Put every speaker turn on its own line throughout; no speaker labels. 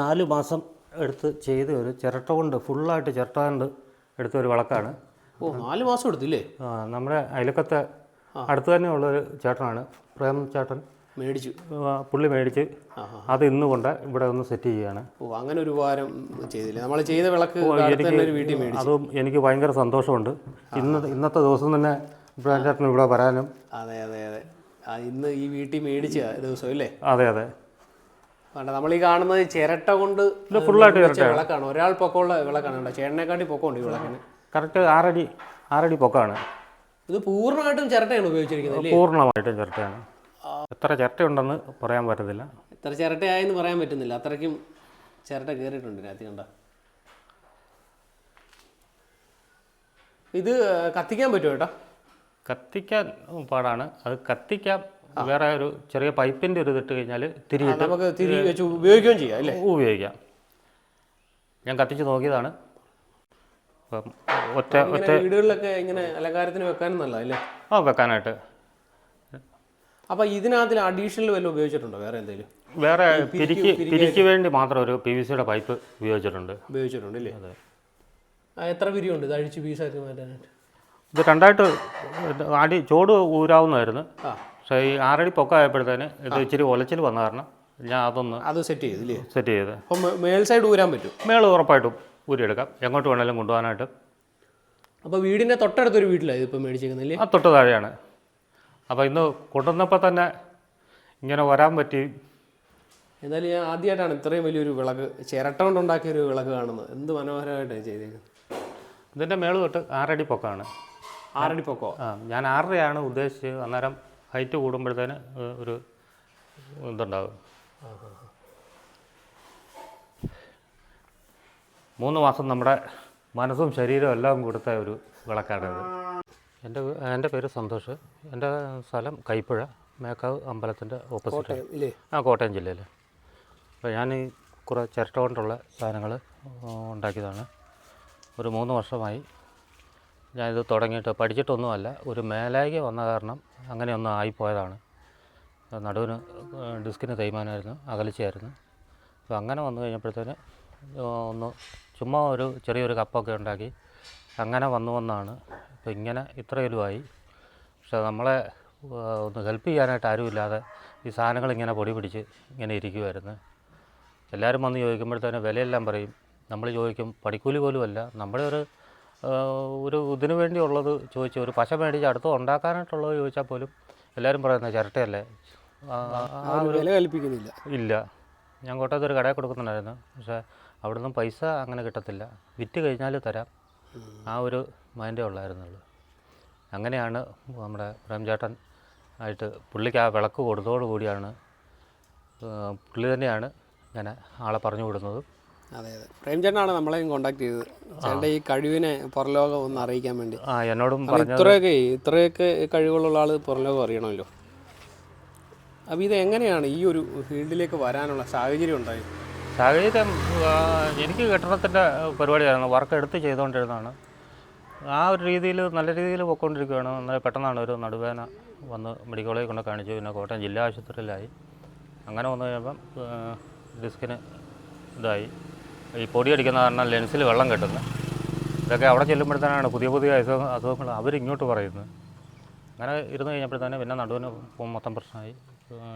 നാല് മാസം എടുത്ത് ചെയ്ത ഒരു ചിരട്ട കൊണ്ട് ഫുള്ളായിട്ട് ചിരട്ട കൊണ്ട് എടുത്ത ഒരു വിളക്കാണ്.
ഓ നാല് മാസം എടുത്തില്ലേ?
ആ, നമ്മുടെ അയലക്കത്തെ അടുത്ത് തന്നെ ഉള്ളൊരു ചേട്ടനാണ് പ്രേം ചേട്ടൻ.
മേടിച്ചു.
പുള്ളി മേടിച്ച് അത് ഇന്ന് കൊണ്ട് ഇവിടെ ഒന്ന് സെറ്റ് ചെയ്യാണ്
ഓ അങ്ങനെ ഒരു ഉപകാരം ചെയ്തില്ലേ? നമ്മൾ ചെയ്ത വിളക്ക് വീട്ടിൽ
അതും എനിക്ക് ഭയങ്കര സന്തോഷമുണ്ട്. ഇന്ന് ഇന്നത്തെ ദിവസം തന്നെ പ്രേം ചേട്ടൻ ഇവിടെ വരാനും.
അതെ അതെ അതെ. ഇന്ന് ഈ വീട്ടിൽ മേടിച്ച ദിവസം അല്ലേ?
അതെ അതെ.
വേണ്ട നമ്മൾ ഈ കാണുന്നത് ചിരട്ട കൊണ്ട്
ഫുള്ളായിട്ട്
വിളക്കാണ്. ഒരാൾ പൊക്കമുള്ള വിളക്കാണ് കേട്ടോ ചേട്ടനെക്കാട്ടി പൊക്കമുണ്ട് ഈ വിളക്കിന്.
കറക്റ്റ് ആറടി ആറടി പൊക്കമാണ്.
ഇത് പൂർണമായിട്ടും ചിരട്ടയാണ് ഉപയോഗിച്ചിരിക്കുന്നത്
പൂർണമായിട്ടും ചിരട്ടയാണ്. എത്ര ചിരട്ടയുണ്ടെന്ന് പറയാൻ പറ്റത്തില്ല.
എത്ര ചിരട്ടയായെന്ന് പറയാൻ പറ്റുന്നില്ല. അത്രയ്ക്കും ചിരട്ട കയറിയിട്ടുണ്ട് രാത്രി കണ്ട? ഇത് കത്തിക്കാൻ പറ്റുമോ കേട്ടോ
കത്തിക്കാൻ പാടാണ്. അത് കത്തിക്കാൻ വേറെ ഒരു ചെറിയ പൈപ്പിന്റെ ഒരു ഇതിട്ട് കഴിഞ്ഞാൽ തിരിയിട്ട്
നമുക്ക് തിരി വെച്ച് ഉപയോഗിക്കുകയും ചെയ്യാം അല്ലേ?
ഉപയോഗിക്കാം. ഞാൻ കത്തിച്ച് നോക്കിയതാണ്. അപ്പം ഒറ്റ ഒറ്റ
വീടുകളിലൊക്കെ ഇങ്ങനെ അലങ്കാരത്തിന് വെക്കാനും നല്ലതല്ലേ
ആ വെക്കാനായിട്ട്.
അപ്പൊ ഇതിനകത്തിൽ അഡീഷണൽ വല്ലതും ഉപയോഗിച്ചിട്ടുണ്ടോ വേറെ എന്തെങ്കിലും
വേറെ പിരിക്ക് പിരിക്ക് വേണ്ടി മാത്രം ഒരു പി വി സിയുടെ പൈപ്പ് ഉപയോഗിച്ചിട്ടുണ്ട്.
ഉപയോഗിച്ചിട്ടുണ്ട് അല്ലേ അതെ. എത്ര പിരിയുണ്ട് ഇത് അഴിച്ച് പീസാക്കി മാറ്റാനായിട്ട്?
ഇത് രണ്ടായിട്ട് അടി ചോട് ഊരാവുന്നതായിരുന്നു.
ആ.
പക്ഷേ ഈ ആറടി പൊക്കമായപ്പോഴത്തേന് ഇത് ഇച്ചിരി ഒലച്ചിൽ വന്ന കാരണം ഞാൻ അതൊന്ന്
അത് സെറ്റ് ചെയ്തില്ലേ
സെറ്റ് ചെയ്ത്.
അപ്പം മേൽ സൈഡ് ഊരാൻ പറ്റും?
മേൾ ഉറപ്പായിട്ടും ഊരിയെടുക്കാം. എങ്ങോട്ട് വേണേലും കൊണ്ടുപോകാനായിട്ട്.
അപ്പോൾ വീടിന്റെ തൊട്ടടുത്തൊരു വീട്ടിലാണ് ഇതിപ്പോൾ മേടിച്ചേക്കുന്നില്ലേ
ആ തൊട്ട് താഴെയാണ്. അപ്പോൾ ഇന്ന് കൊണ്ടുവന്നപ്പോൾ തന്നെ ഇങ്ങനെ വരാൻ പറ്റി.
എന്നാലും ഞാൻ ആദ്യമായിട്ടാണ് ഇത്രയും വലിയൊരു വിളക്ക് ചിരട്ട കൊണ്ടുണ്ടാക്കിയ ഒരു വിളക്ക് കാണുന്നത്. എന്ത് മനോഹരമായിട്ടാണ് ചെയ്തേക്കുന്നത്.
ഇതിന്റെ മേൾ തൊട്ട് ആറടി പൊക്കമാണ്
ആറടി പൊക്കോ?
ആ ഞാൻ ആറരയാണ് ഉദ്ദേശിച്ചത്. അന്നേരം ഹൈറ്റ് കൂടുമ്പോഴത്തേന് ഒരു ഇതുണ്ടാകും. മൂന്ന് മാസം നമ്മുടെ മനസ്സും ശരീരവും എല്ലാം കൊടുത്ത ഒരു വിളക്കാണിത്. എന്റെ എന്റെ പേര് സന്തോഷ്. എന്റെ സ്ഥലം കൈപ്പുഴ മേക്കാവ് അമ്പലത്തിന്റെ ഓപ്പോസിറ്റ് ആ കോട്ടയം ജില്ലയിൽ അപ്പോൾ ഞാൻ ഈ കുറേ ചിരട്ട കൊണ്ടുള്ള സാധനങ്ങൾ ഉണ്ടാക്കിയതാണ്. ഒരു മൂന്ന് വർഷമായി ഞാനിത് തുടങ്ങിയിട്ട് പഠിച്ചിട്ടൊന്നുമല്ല ഒരു മേലായിക വന്ന കാരണം അങ്ങനെ ഒന്ന് ആയിപ്പോയതാണ്. നടുവിന് ഡിസ്കിന് തേയ്മാനമായിരുന്നു അകലിച്ചായിരുന്നു. അപ്പോൾ അങ്ങനെ വന്നു കഴിഞ്ഞപ്പോഴത്തേന് ഒന്ന് ചുമ്മാ ഒരു ചെറിയൊരു കപ്പൊക്കെ ഉണ്ടാക്കി. അങ്ങനെ വന്നു വന്നാണ്. ഇപ്പോൾ ഇങ്ങനെ ഇത്രയിലുമായി പക്ഷെ നമ്മളെ ഒന്ന് ഹെൽപ്പ് ചെയ്യാനായിട്ട് ആരുമില്ലാതെ ഈ സാധനങ്ങൾ ഇങ്ങനെ പൊടി പിടിച്ച് ഇങ്ങനെ ഇരിക്കുമായിരുന്നു എല്ലാവരും വന്ന് ചോദിക്കുമ്പോഴത്തേന് വിലയെല്ലാം പറയും. നമ്മൾ ചോദിക്കും പണിക്കൂലി പോലും അല്ല നമ്മുടെ ഒരു ഒരു ഇതിനു വേണ്ടിയുള്ളത് ചോദിച്ചു. ഒരു പശ മേടിച്ച് അടുത്ത് ഉണ്ടാക്കാനായിട്ടുള്ളത് ചോദിച്ചാൽ പോലും എല്ലാവരും പറയുന്നത് ചിരട്ടയല്ലേ? ആ,
ഒരു കൽപ്പിക്കുന്നില്ല.
ഇല്ല. ഞാൻ കോട്ടയത്ത് ഒരു കടയിൽ കൊടുക്കുന്നുണ്ടായിരുന്നു. പക്ഷേ നിന്നും പൈസ അങ്ങനെ കിട്ടത്തില്ല. വിറ്റ് കഴിഞ്ഞാൽ തരാം. ആ ഒരു മൈൻഡേ ഉള്ളായിരുന്നുള്ളൂ. അങ്ങനെയാണ് നമ്മുടെ പ്രേംചേട്ടൻ ആയിട്ട് പുള്ളിക്ക് ആ വിളക്ക് കൊടുത്തോടുകൂടിയാണ് കൂടിയാണ് പുള്ളി തന്നെയാണ് ഇങ്ങനെ ആളെ പറഞ്ഞു വിടുന്നത്.
അതെ അതെ. പ്രേംചേട്ടനാണ് നമ്മളെയും കോണ്ടാക്ട് ചെയ്തത്. ചേട്ടന്റെ ഈ കഴിവിനെ പുറലോകം ഒന്ന് അറിയിക്കാൻ വേണ്ടി.
ആ എന്നോടും
കാരണം
പറഞ്ഞത്
ഇത്രയൊക്കെ ഇത്രയൊക്കെ കഴിവുള്ള ആൾ പുറലോകം അറിയണമല്ലോ. അപ്പോൾ ഇത് എങ്ങനെയാണ് ഈ ഒരു ഫീൽഡിലേക്ക് വരാനുള്ള സാഹചര്യം ഉണ്ടായത്?
സാഹചര്യം എനിക്ക് കെട്ടിടത്തിന്റെ പരിപാടിയായിരുന്നു വർക്ക് എടുത്ത് ചെയ്തുകൊണ്ടിരുന്നതാണ്. ആ ഒരു രീതിയിൽ നല്ല രീതിയിൽ പോയിക്കൊണ്ടിരിക്കുകയാണ്. എന്നാൽ പെട്ടെന്നാണ് ഒരു നടുവേന വന്ന് മെഡിക്കൽ കോളേജിൽ കൊണ്ട് കാണിച്ചു. പിന്നെ കോട്ടയം ജില്ലാ ആശുപത്രിയിലായി. അങ്ങനെ വന്നു കഴിയുമ്പം ഡിസ്കിന് ഇതായി. ഈ പൊടി അടിക്കുന്ന കാരണം ലെൻസിൽ വെള്ളം കെട്ടുന്നു ഇതൊക്കെ അവിടെ ചെല്ലുമ്പോഴത്തേനാണ് പുതിയ പുതിയ അസുഖ അസുഖങ്ങൾ അവരിങ്ങോട്ട് പറയുന്നത്. അങ്ങനെ ഇരുന്ന് കഴിഞ്ഞപ്പോഴത്തേന് പിന്നെ നടുവിന് മൊത്തം പ്രശ്നമായി.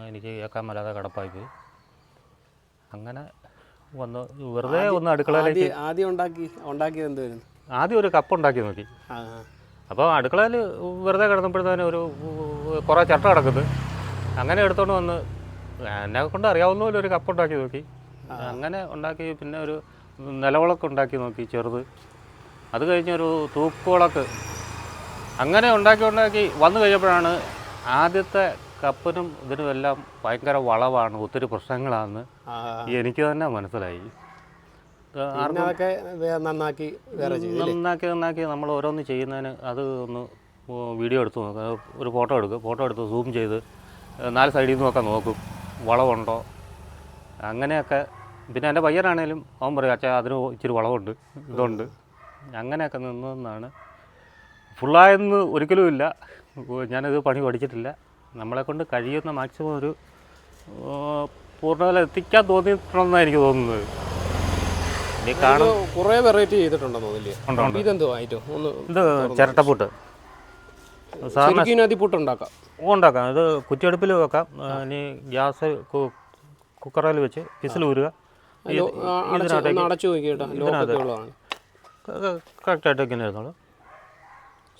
എനിക്ക് കേൾക്കാൻ മേലാതെ കടപ്പായി പോയി. അങ്ങനെ വന്ന് വെറുതെ ഒന്ന് അടുക്കളയിലേക്ക്
ആദ്യം ഉണ്ടാക്കി ഉണ്ടാക്കിയത്
ആദ്യം ഒരു കപ്പ് ഉണ്ടാക്കി നോക്കി. അപ്പോൾ അടുക്കളയിൽ വെറുതെ കിടന്നപ്പോഴത്തേനും ഒരു കുറേ ചട്ട കിടക്കുന്നത്. അങ്ങനെ എടുത്തോണ്ട് വന്ന് എന്നെ കൊണ്ട് അറിയാവുന്ന പോലെ ഒരു കപ്പ് ഉണ്ടാക്കി നോക്കി. അങ്ങനെ ഉണ്ടാക്കി പിന്നെ ഒരു നിലവിളക്ക് ഉണ്ടാക്കി നോക്കി ചെറുത്. അത് കഴിഞ്ഞൊരു തൂക്കുവിളക്ക് അങ്ങനെ ഉണ്ടാക്കി ഉണ്ടാക്കി വന്നു കഴിഞ്ഞപ്പോഴാണ് ആദ്യത്തെ കപ്പനും ഇതിനും എല്ലാം ഭയങ്കര വളവാണ് ഒത്തിരി
പ്രശ്നങ്ങളാണ്.
എനിക്ക് തന്നെ മനസ്സിലായി.
നന്നാക്കി
നന്നാക്കി നന്നാക്കി നമ്മൾ ഓരോന്ന് ചെയ്യുന്നതിന് അത് ഒന്ന് വീഡിയോ എടുത്ത് നോക്കുക ഒരു ഫോട്ടോ എടുക്കുക ഫോട്ടോ എടുത്ത് സൂം ചെയ്ത് നാല് സൈഡിൽ നിന്നൊക്കെ നോക്കും. വളവുണ്ടോ? അങ്ങനെയൊക്കെ പിന്നെ എന്റെ പയ്യനാണേലും അവൻ പറയും അച്ഛാ അതിന് ഇച്ചിരി വളവുണ്ട്. ഇതുണ്ട്. അങ്ങനെയൊക്കെ നിന്നതെന്നാണ്. ഫുള്ളായെന്ന് ഒരിക്കലും ഇല്ല. ഞാനത് പണി പഠിച്ചിട്ടില്ല. നമ്മളെ കൊണ്ട് കഴിയുന്ന മാക്സിമം ഒരു പൂർണതല എത്തിക്കാൻ തോന്നിയിട്ടുണ്ടെന്നാണ് എനിക്ക് തോന്നുന്നത്.
കുറേ വെറൈറ്റി ചെയ്തിട്ടുണ്ടെന്ന് തോന്നില്ലേ. ഇതെന്തോ ആയിട്ടോ ഒന്ന്
ഇത് ചിരട്ടപ്പുട്ട്. സാറിന്
ഉണ്ടാക്കാം.
ഉണ്ടാക്കാം. ഇത് കുറ്റിയടുപ്പിൽ വെക്കാം. ഇനി ഗ്യാസ് കുക്കറിൽ വെച്ച് വിസിൽ ഊരുക.
അടച്ച്
കറക്റ്റായിട്ട് ഇങ്ങനെ ഇരുന്നോളൂ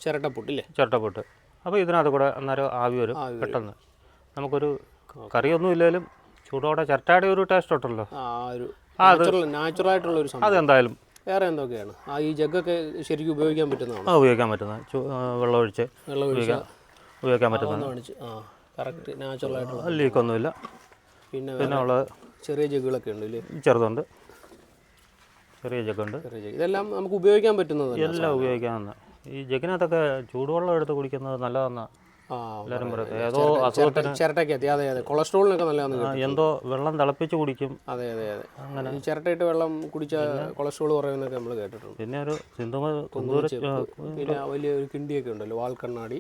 ചിരട്ടപ്പൊട്ടില്ലേ
ചിരട്ടപ്പൊട്ട് അപ്പോൾ ഇതിനകത്ത് കൂടെ അന്നേരം ആവി വരും പെട്ടെന്ന്. നമുക്കൊരു കറിയൊന്നും ഇല്ലെങ്കിലും ചൂടോടെ ചിരട്ടയുടെ ഒരു ടേസ്റ്റ് ഉണ്ടല്ലോ.
ആ ഒരു
അതെന്തായാലും
വേറെ എന്തൊക്കെയാണ്? ആ ഈ ജഗ്ഗൊക്കെ ശരിക്കും ഉപയോഗിക്കാൻ പറ്റുന്നതാണ്?
ആ, ഉപയോഗിക്കാൻ പറ്റുന്ന. ഒഴിച്ച്
വെള്ളം ഒഴിച്ചാൽ
ഉപയോഗിക്കാൻ പറ്റുന്ന.
കറക്റ്റ്
ലീക്കൊന്നുമില്ല
പിന്നെ
ഉള്ളത്
ചെറിയ ജഗ്ഗുകളൊക്കെ ഉണ്ട് ഇല്ലേ
ചെറുതുണ്ട്. ചെറിയ ജഗ്ഗുണ്ട്.
ചെറിയ ഇതെല്ലാം നമുക്ക് ഉപയോഗിക്കാൻ പറ്റുന്നത്
എല്ലാം ഉപയോഗിക്കാവുന്ന. ഈ ജഗിനകത്തൊക്കെ ചൂടുവെള്ളം എടുത്ത് കുടിക്കുന്നത് നല്ലതെന്നാണ് എല്ലാവരും പറയുന്നത്. ഏതോ അസുഖത്തിന്
ചിരട്ടയ്ക്ക് അതെ അതെ കൊളസ്ട്രോളിനൊക്കെ നല്ലതാണ്
എന്തോ വെള്ളം തിളപ്പിച്ച് കുടിക്കും.
അതെ അതെ അതെ. ഈ ചിരട്ടയിട്ട് വെള്ളം കുടിച്ചാൽ കൊളസ്ട്രോൾ കുറയുന്നൊക്കെ നമ്മൾ കേട്ടിട്ടുണ്ട്.
പിന്നെ ഒരു
പിന്നെ വലിയ ഒരു കിണ്ടിയൊക്കെ ഉണ്ടല്ലോ വാൽക്കണ്ണാടി.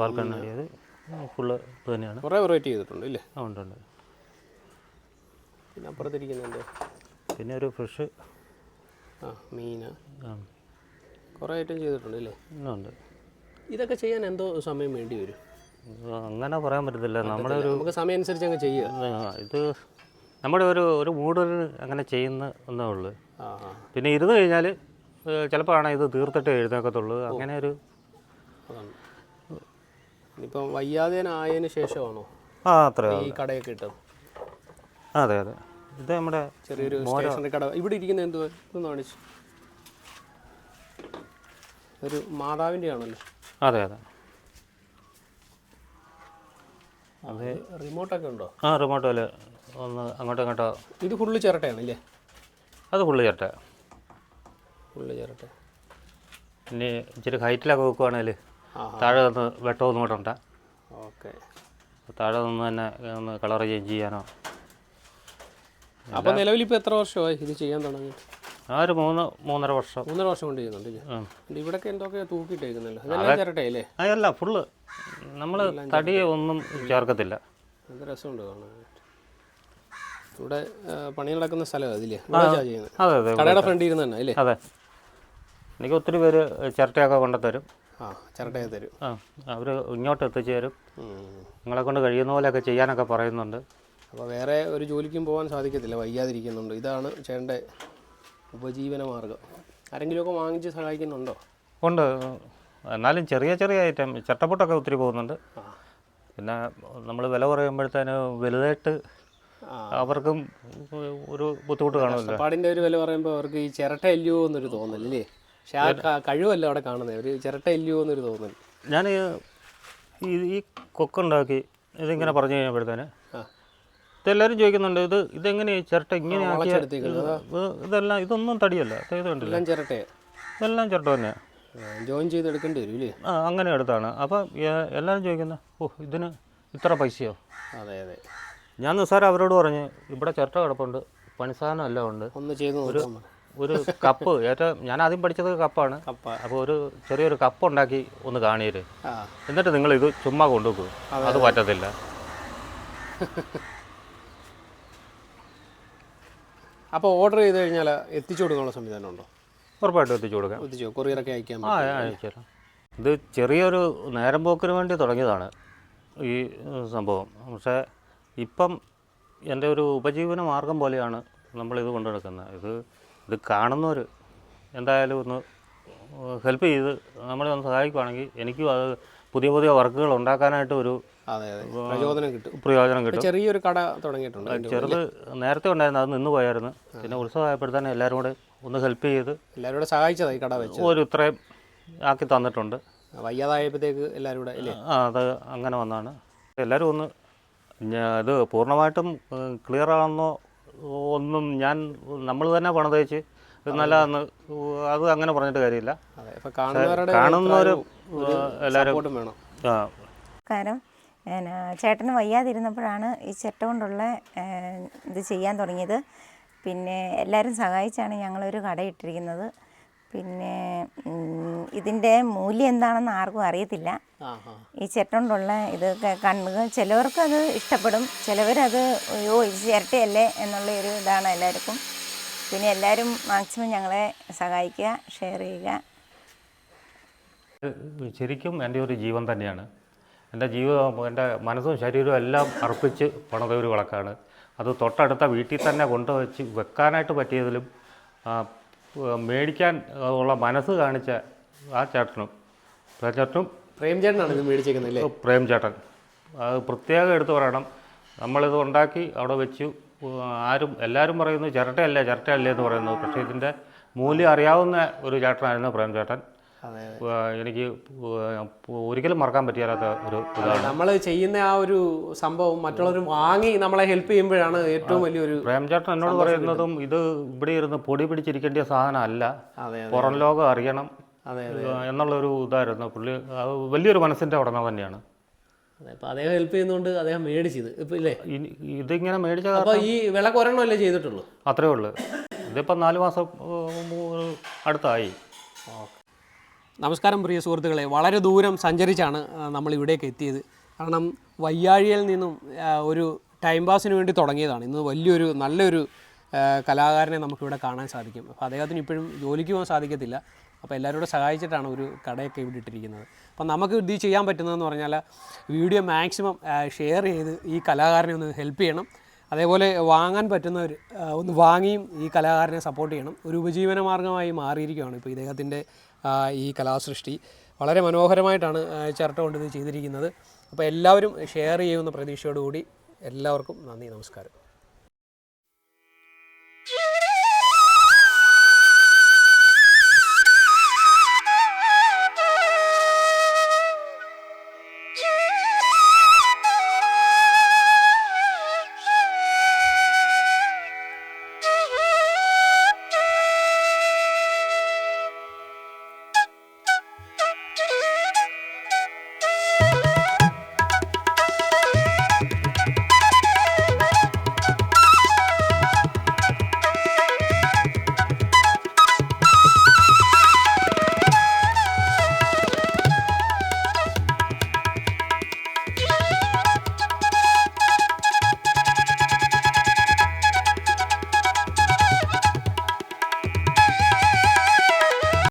വാൽക്കണ്ണാടിയത് ഫുള്ള് ഇത് തന്നെയാണ്.
കുറേ വെറൈറ്റി ചെയ്തിട്ടുണ്ട് ഇല്ലേ?
ഉണ്ട് ഉണ്ട്.
പിന്നെ അപ്പുറത്തിരിക്കുന്നുണ്ട്.
പിന്നെ ഒരു ഫിഷ്
ആ
മീൻ.
കുറേ ഐറ്റം ചെയ്തിട്ടുണ്ട് അല്ലേ?
ഉണ്ട്.
ഇതൊക്കെ ചെയ്യാൻ എന്തോ സമയം വേണ്ടി വരും.
അങ്ങനെ പറയാൻ പറ്റത്തില്ല. നമ്മുടെ ഒരു
നമുക്ക് സമയം അനുസരിച്ച് അങ്ങ് ചെയ്യുക.
ഇത് നമ്മുടെ ഒരു ഒരു മൂഡിൽ അങ്ങനെ ചെയ്യുന്ന ഒന്നേ ഉള്ളൂ. പിന്നെ ഇരുന്ന് കഴിഞ്ഞാൽ ചിലപ്പോഴാണ് ഇത് തീർത്തിട്ട് എഴുന്നേക്കത്തുള്ളൂ. അങ്ങനെ ഒരു
ഇപ്പം വയ്യാതെ ആയതിനു ശേഷമാണോ?
ആ അത്ര
ഈ കടയൊക്കെ ഇട്ടത്?
അതെ അതെ. ഇത് നമ്മുടെ
ചെറിയൊരു സ്റ്റേഷനറി കട. ഇവിടെ ഇരിക്കുന്ന എന്തുവാ? ഇതൊന്ന് കാണിച്ചു. ഒരു മാതാവിന്റെ ആണല്ലോ
അതെ അതെ.
അത് റിമോട്ടൊക്കെ ഉണ്ടോ?
ആ റിമോട്ട് അല്ലേ? ഒന്ന് അങ്ങോട്ടും ഇങ്ങോട്ടോ
ഇത് ഫുള്ള് ചിരട്ടയാണല്ലേ
അത് ഫുള്ള് ചിരട്ട.
ഫുള്ള് ചിരട്ട.
പിന്നെ ഇച്ചിരി ഹൈറ്റിലൊക്കെ
വെക്കുവാണേൽ
താഴെ നിന്ന് വെട്ടമൊന്നും കൂടെ ഉണ്ടാ
ഓക്കെ.
താഴെ നിന്ന് തന്നെ ഒന്ന് കളർ ചേഞ്ച് ചെയ്യാനോ?
അപ്പോൾ നിലവിൽ ഇപ്പൊ എത്ര വർഷമായി ഇത് ചെയ്യാൻ തുടങ്ങി
ആ ഒരു മൂന്ന് മൂന്നര വർഷം.
മൂന്നര വർഷം കൊണ്ട് ചെയ്യുന്നുണ്ട് ഇവിടൊക്കെ എന്തൊക്കെ തൂക്കിയിട്ടേക്കുന്നല്ലോ അതെല്ലാം ചിരട്ടയല്ലേ
അതല്ല ഫുള്ള് നമ്മൾ തടിയെ ഒന്നും ചേർക്കത്തില്ല.
രസമുണ്ട് ഇവിടെ പണി നടക്കുന്ന
സ്ഥലം
കടയുടെ ഫ്രണ്ടിൽ ഇരുന്ന് തന്നെ അല്ലേ?
അതെ. എനിക്ക് ഒത്തിരി പേര് ചിരട്ടയൊക്കെ കൊണ്ടുത്തരും
ആ ചിരട്ടയെ തരും.
ആ അവർ ഇങ്ങോട്ട്
എത്തിച്ചേരും
നിങ്ങളെ കൊണ്ട് കഴിയുന്ന പോലെയൊക്കെ ചെയ്യാനൊക്കെ പറയുന്നുണ്ട്.
അപ്പോൾ വേറെ ഒരു ജോലിക്കും പോകാൻ സാധിക്കത്തില്ല വയ്യാതിരിക്കുന്നുണ്ട്. ഇതാണ് ചേട്ടന്റെ ഉപജീവന മാർഗം. ആരെങ്കിലുമൊക്കെ വാങ്ങിച്ച് സഹായിക്കുന്നുണ്ടോ?
ഉണ്ട്. എന്നാലും ചെറിയ ചെറിയ ഐറ്റം ചട്ടപ്പൊട്ടൊക്കെ ഒത്തിരി പോകുന്നുണ്ട്. പിന്നെ നമ്മൾ വില പറയുമ്പോഴത്തേന് വലുതായിട്ട് അവർക്കും ഒരു ബുദ്ധിമുട്ട് കാണുമല്ലോ.
പാടിന്റെ ഒരു വില പറയുമ്പോൾ അവർക്ക് ഈ ചിരട്ട ഇല്ലയോ എന്നൊരു തോന്നലല്ലേ? പക്ഷെ ആ കഴിവല്ല അവിടെ കാണുന്നത് ഒരു ചിരട്ട ഇല്ലയോ എന്നൊരു തോന്നൽ.
ഞാൻ ഈ ഈ കൊക്കുണ്ടാക്കി ഇതിങ്ങനെ പറഞ്ഞു കഴിഞ്ഞപ്പോഴത്തേന് ഇതെല്ലാവരും ചോദിക്കുന്നുണ്ട് ഇത് ഇതെങ്ങനെ ചിരട്ട ഇങ്ങനെ ആക്കിയ ഇതെല്ലാം ഇതൊന്നും തടിയല്ല ഇത് കണ്ടില്ല? ഇതെല്ലാം ചിരട്ട തന്നെ.
ജോയിൻ ചെയ്ത് എടുക്കേണ്ടി വരും ഇല്ലേ?
ആ അങ്ങനെ എടുത്താണ്. അപ്പം എല്ലാരും എല്ലാവരും ചോദിക്കുന്ന ഓ ഇതിന് ഇത്ര പൈസയോ?
അതെ അതെ.
ഞാൻ നിസ്സാരം അവരോട് പറഞ്ഞ് ഇവിടെ ചിരട്ട കിടപ്പുണ്ട് പണിസാധനം എല്ലാം ഉണ്ട്.
ഒന്ന് ചെയ്ത് ഒരു
ഒരു കപ്പ് ഏറ്റവും ഞാൻ ആദ്യം പഠിച്ചത് കപ്പാണ്.
കപ്പ.
അപ്പോൾ ഒരു ചെറിയൊരു കപ്പ് ഉണ്ടാക്കി ഒന്ന് കാണിയത് എന്നിട്ട് നിങ്ങൾ ഇത് ചുമ്മാ കൊണ്ടുപോകും അത്. പറ്റത്തില്ല.
അപ്പോൾ ഓർഡർ ചെയ്ത് കഴിഞ്ഞാൽ എത്തിച്ചു കൊടുക്കാനുള്ള സംവിധാനം ഉണ്ടോ?
ഉറപ്പായിട്ടും എത്തിച്ചു കൊടുക്കാം.
എത്തിച്ചു കൊറിയറൊക്കെ അയക്കാൻ
ആ അയച്ചുതരാം. ഇത് ചെറിയൊരു നേരം പോക്കിന് വേണ്ടി തുടങ്ങിയതാണ് ഈ സംഭവം. പക്ഷേ ഇപ്പം എന്റെ ഒരു ഉപജീവന മാർഗം പോലെയാണ് നമ്മളിത് കൊണ്ടു നടക്കുന്നത് ഇത് ഇത് കാണുന്നവർ എന്തായാലും ഒന്ന് ഹെൽപ്പ് ചെയ്ത് നമ്മളെ ഒന്ന് സഹായിക്കുവാണെങ്കിൽ എനിക്കും അത് പുതിയ പുതിയ വർക്കുകൾ ഉണ്ടാക്കാനായിട്ട് ഒരു
പ്രചോദനം കിട്ടും.
പ്രയോജനം കിട്ടും.
ചെറിയൊരു കട തുടങ്ങിയിട്ടുണ്ട്
ചെറുത് നേരത്തെ ഉണ്ടായിരുന്നു അത് നിന്ന് പോയായിരുന്നു. പിന്നെ ഉത്സവമായപ്പോഴത്തേനും എല്ലാവരും കൂടെ ഒന്ന് ഹെൽപ്പ് ചെയ്ത്
എല്ലാവരും കൂടെ സഹായിച്ചതായി കട വെച്ച്
ഒരു ഇത്രയും ആക്കി തന്നിട്ടുണ്ട്.
വയ്യാതായപ്പോഴത്തേക്ക് എല്ലാവരും കൂടെ
ആ അത് അങ്ങനെ വന്നാണ്. എല്ലാവരും ഒന്ന് ഇത് പൂർണമായിട്ടും ക്ലിയർ ആണെന്നോ ഒന്നും ഞാൻ നമ്മൾ തന്നെ പണം തേച്ച് ഇത് നല്ലതെന്ന്. അത് അങ്ങനെ പറഞ്ഞിട്ട് കാര്യമില്ല. കാണുന്നവരും എല്ലാവരും
വേണം.
ആ.
കാരണം ചേട്ടന് വയ്യാതിരുന്നപ്പോഴാണ് ഈ ചിട്ട കൊണ്ടുള്ള ഇത് ചെയ്യാൻ തുടങ്ങിയത്. പിന്നെ എല്ലാവരും സഹായിച്ചാണ് ഞങ്ങളൊരു കട ഇട്ടിരിക്കുന്നത്. പിന്നെ ഇതിന്റെ മൂല്യം എന്താണെന്ന് ആർക്കും അറിയത്തില്ല.
ഈ ആ.
ഈ ചിരട്ട ഇത് കണ്ണുക ചിലവർക്ക് അത് ഇഷ്ടപ്പെടും. ചിലവരത് അയ്യോ ഇത് ചിരട്ടയല്ലേ? എന്നുള്ള ഒരു ഇതാണ് എല്ലാവർക്കും. പിന്നെ എല്ലാവരും മാക്സിമം ഞങ്ങളെ സഹായിക്കുക ഷെയർ ചെയ്യുക.
ശരിക്കും എന്റെ ഒരു ജീവൻ തന്നെയാണ്. എന്റെ ജീവിതം എന്റെ മനസ്സും ശരീരവും എല്ലാം അർപ്പിച്ച് പണിത ഒരു വിളക്കാണ്. അത് തൊട്ടടുത്ത വീട്ടിൽ തന്നെ കൊണ്ടുവച്ച് വെക്കാനായിട്ട് പറ്റിയതിലും മേടിക്കാൻ ഉള്ള മനസ്സ് കാണിച്ച ആ ചേട്ടനും ചേട്ടനും
പ്രേംചേട്ടനാണ് ഇത് മേടിച്ചേക്കുന്നത് പ്രേംചേട്ടൻ.
പ്രേം ചേട്ടൻ അത് പ്രത്യേകം എടുത്തു പറയണം. നമ്മളിത് ഉണ്ടാക്കി അവിടെ വെച്ചു. ആരും എല്ലാവരും പറയുന്നു ചിരട്ടയല്ലേ ചിരട്ടയല്ലേ എന്ന് പറയുന്നു പക്ഷേ ഇതിന്റെ മൂല്യം അറിയാവുന്ന ഒരു ചേട്ടനായിരുന്നു പ്രേം ചേട്ടൻ.
അതെ
എനിക്ക് ഒരിക്കലും മറക്കാൻ പറ്റിയാത്ത ഒരു
നമ്മൾ ചെയ്യുന്ന ആ ഒരു സംഭവം മറ്റുള്ളവർ വാങ്ങി നമ്മളെ ഹെൽപ്പ് ചെയ്യുമ്പോഴാണ് ഏറ്റവും വലിയൊരു
പ്രേം ചേട്ടൻ എന്നോട് പറയുന്നതും ഇത് ഇവിടെ ഇരുന്ന് പൊടി പിടിച്ചിരിക്കേണ്ട സാധനം അല്ല
അതെ.
പുറം ലോകം അറിയണം. എന്നുള്ളൊരു ഇതായിരുന്നു. പുള്ളി വലിയൊരു മനസ്സിന്റെ ഉടമ തന്നെയാണ്.
അപ്പോൾ അദ്ദേഹം ഹെൽപ്പ് ചെയ്യുന്നതുകൊണ്ട് അദ്ദേഹം മേടിച്ചത്. ഇപ്പം ഇല്ലേ?
ഇതിങ്ങനെ മേടിച്ച
അപ്പോൾ ഈ വിളക്ക് ഒരെണ്ണമല്ലേ ചെയ്തിട്ടുള്ളൂ?
അത്രേ ഉള്ളൂ. ഇതിപ്പം നാല് മാസം അടുത്തായി.
നമസ്കാരം പ്രിയ സുഹൃത്തുക്കളെ. വളരെ ദൂരം സഞ്ചരിച്ചാണ് നമ്മൾ ഇവിടേക്ക് എത്തിയത്. കാരണം വയ്യാഴിയിൽ നിന്നും ഒരു ടൈം പാസിന് വേണ്ടി തുടങ്ങിയതാണ്. ഇന്ന് വലിയൊരു നല്ലൊരു കലാകാരനെ നമുക്കിവിടെ കാണാൻ സാധിക്കും. അപ്പോൾ അദ്ദേഹത്തിന് ഇപ്പോഴും ജോലിക്ക് പോകാൻ സാധിക്കത്തില്ല. അപ്പോൾ എല്ലാവരും കൂടെ സഹായിച്ചിട്ടാണ് ഒരു കടയൊക്കെ ഇവിടെ ഇട്ടിരിക്കുന്നത്. അപ്പോൾ നമുക്ക് ഇത് ചെയ്യാൻ പറ്റുന്നതെന്ന് പറഞ്ഞാൽ വീഡിയോ മാക്സിമം ഷെയർ ചെയ്ത് ഈ കലാകാരനെ ഒന്ന് ഹെൽപ്പ് ചെയ്യണം. അതേപോലെ വാങ്ങാൻ പറ്റുന്നവർ ഒന്ന് വാങ്ങിയും ഈ കലാകാരനെ സപ്പോർട്ട് ചെയ്യണം. ഒരു ഉപജീവന മാർഗമായി മാറിയിരിക്കുകയാണ് ഇപ്പോൾ ഇദ്ദേഹത്തിന്റെ ഈ കലാസൃഷ്ടി. വളരെ മനോഹരമായിട്ടാണ് ചിരട്ട കൊണ്ട് ഇത് ചെയ്തിരിക്കുന്നത്. അപ്പോൾ എല്ലാവരും ഷെയർ ചെയ്യുമെന്ന പ്രതീക്ഷയോടുകൂടി എല്ലാവർക്കും നന്ദി നമസ്കാരം.